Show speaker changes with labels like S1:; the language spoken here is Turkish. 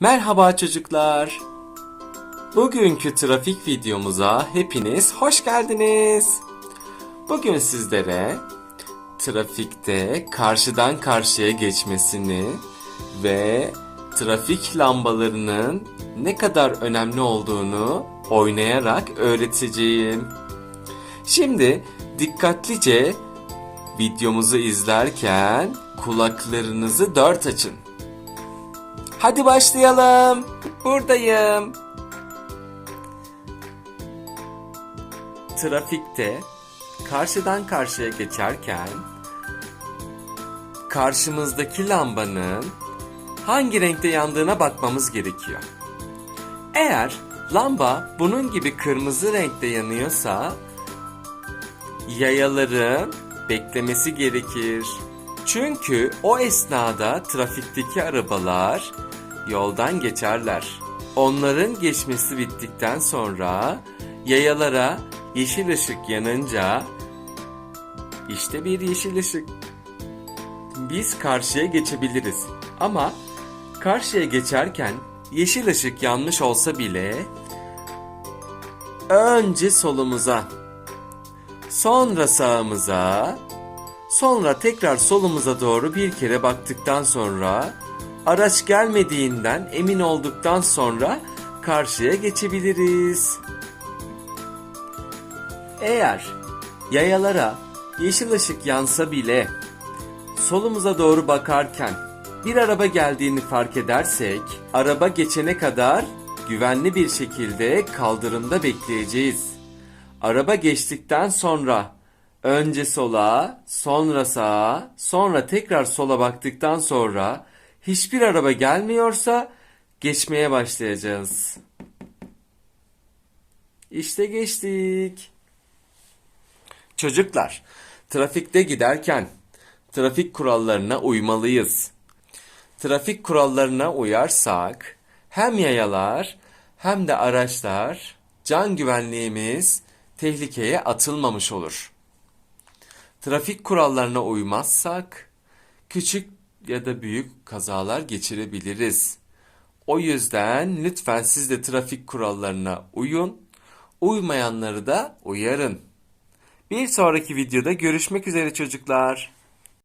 S1: Merhaba çocuklar. Bugünkü trafik videomuza hepiniz hoş geldiniz. Bugün sizlere trafikte karşıdan karşıya geçmesini ve trafik lambalarının ne kadar önemli olduğunu oynayarak öğreteceğim. Şimdi dikkatlice videomuzu izlerken kulaklarınızı dört açın. Hadi başlayalım. Buradayım. Trafikte karşıdan karşıya geçerken karşımızdaki lambanın hangi renkte yandığına bakmamız gerekiyor. Eğer lamba bunun gibi kırmızı renkte yanıyorsa yayaların beklemesi gerekir. Çünkü o esnada trafikteki arabalar yoldan geçerler. Onların geçmesi bittikten sonra yayalara yeşil ışık yanınca işte bir yeşil ışık. Biz karşıya geçebiliriz. Ama karşıya geçerken yeşil ışık yanmış olsa bile önce solumuza Sonra sağımıza, sonra tekrar solumuza doğru bir kere baktıktan sonra araç gelmediğinden emin olduktan sonra karşıya geçebiliriz. Eğer yayalara yeşil ışık yansa bile solumuza doğru bakarken bir araba geldiğini fark edersek araba geçene kadar güvenli bir şekilde kaldırımda bekleyeceğiz. Araba geçtikten sonra önce sola, sonra sağa, sonra tekrar sola baktıktan sonra hiçbir araba gelmiyorsa geçmeye başlayacağız. İşte geçtik. Çocuklar, trafikte giderken trafik kurallarına uymalıyız. Trafik kurallarına uyarsak hem yayalar hem de araçlar can güvenliğimiz tehlikeye atılmamış olur. Trafik kurallarına uymazsak küçük ya da büyük kazalar geçirebiliriz. O yüzden lütfen siz de trafik kurallarına uyun, uymayanları da uyarın. Bir sonraki videoda görüşmek üzere çocuklar.